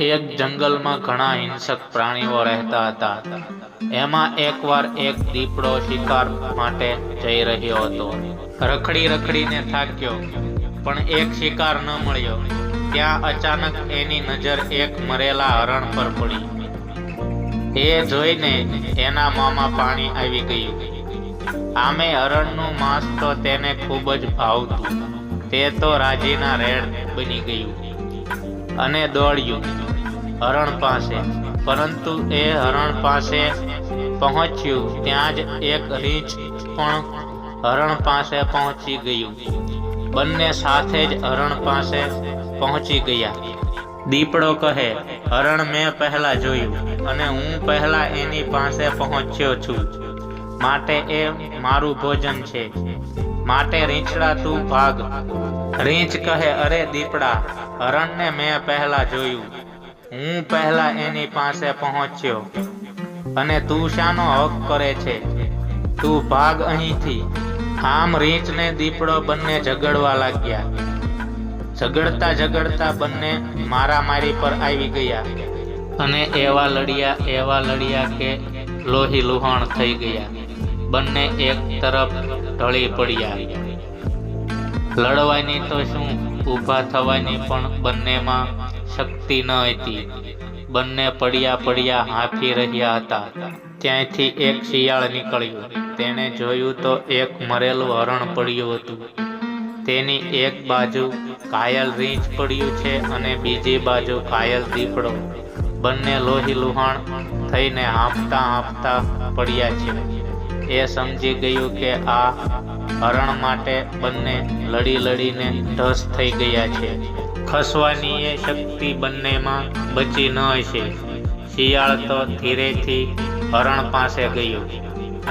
એક જંગલમાં ઘણા હિંસક પ્રાણીઓ રહેતા હતા. એમાં એકવાર એક દીપડો શિકાર માટે જઈ રહ્યો હતો. રખડી રખડીને થાક્યો, પણ એક શિકાર ન મળ્યો. ત્યાં અચાનક એની નજર એક મરેલા હરણ પર પડી. એ જોઈને એના મોંમાં પાણી આવી ગયું. આમે હરણનું માંસ તો તેને ખૂબ જ ભાવતું. તે તો રાજીના રેડ બની ગયું. અને દોડ્યું. હરણ પાસે. પરંતુ એ હરણ પાસે પહોંચ્યું. ત્યાં જ એક રીંછ પણ હરણ પાસે પહોંચી ગયું. બંને સાથે જ હરણ પાસે પહોંચી ગયા. દીપડો કહે, હરણ મેં પહેલા જોયું અને હું પહેલા એની પાસે પહોંચ્યો છું. માટે એ મારું ભોજન છે. માટે રીંછડા તું ભાગ. રીંછ કહે, અરે દીપડા, હરણને મેં પહેલા જોયું. હું પહેલા એની પાસે પહોંચ્યો અને તું શાનો હક કરે છે? તું ભાગ અહીંથી. આમ રીંચ ને દીપડો બંને ઝઘડવા લાગ્યા. ઝઘડતા ઝઘડતા બંને મારામારી પર આવી ગયા અને એવા લડ્યા એવા લડ્યા કે લોહી લુહાણ થઈ ગયા. બંને એક તરફ ઢળી પડ્યા. લડવાની તો શું? ઊભા થવાની પણ બંનેમાં શક્તિ ન હતી. બંને પડ્યા પડ્યા હાંફી રહ્યા હતા. ત્યાંથી એક શિયાળ નીકળ્યું. તેણે જોયું તો એક મરેલું હરણ પડ્યું હતું. તેની એક બાજુ કાયલ રીંછ પડ્યું છે અને બીજી બાજુ કાયલ દીપડો. બંને લોહી લુહાણ થઈને હાંફતા હાંફતા પડ્યા છે. એ સમજી ગયું કે આ હરણ માટે બંને લડી લડીને ધસ થઈ ગયા છે. ખસવાની એ શક્તિ બંનેમાં બચી ન હશે. શિયાળ તો ધીરેથી હરણ પાસે ગયું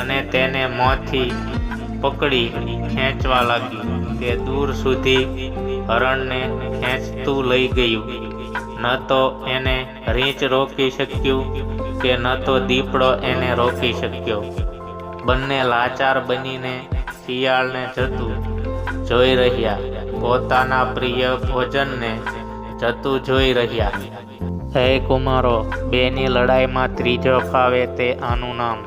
અને તેને મોંથી પકડી ખેંચવા લાગ્યું તે દૂર સુધી હરણને ખેંચતું લઈ ગયું. ન તો એને રીંછ રોકી શક્યું કે ન તો દીપડો એને રોકી શક્યો. બંને લાચાર બનીને શિયાળને જતું જોઈ રહ્યા. પોતાના પ્રિય ભોજનને જતું જોઈ રહ્યા. હે કુમારો, બેની લડાઈમાં ત્રીજો ફાવે તે આનું નામ.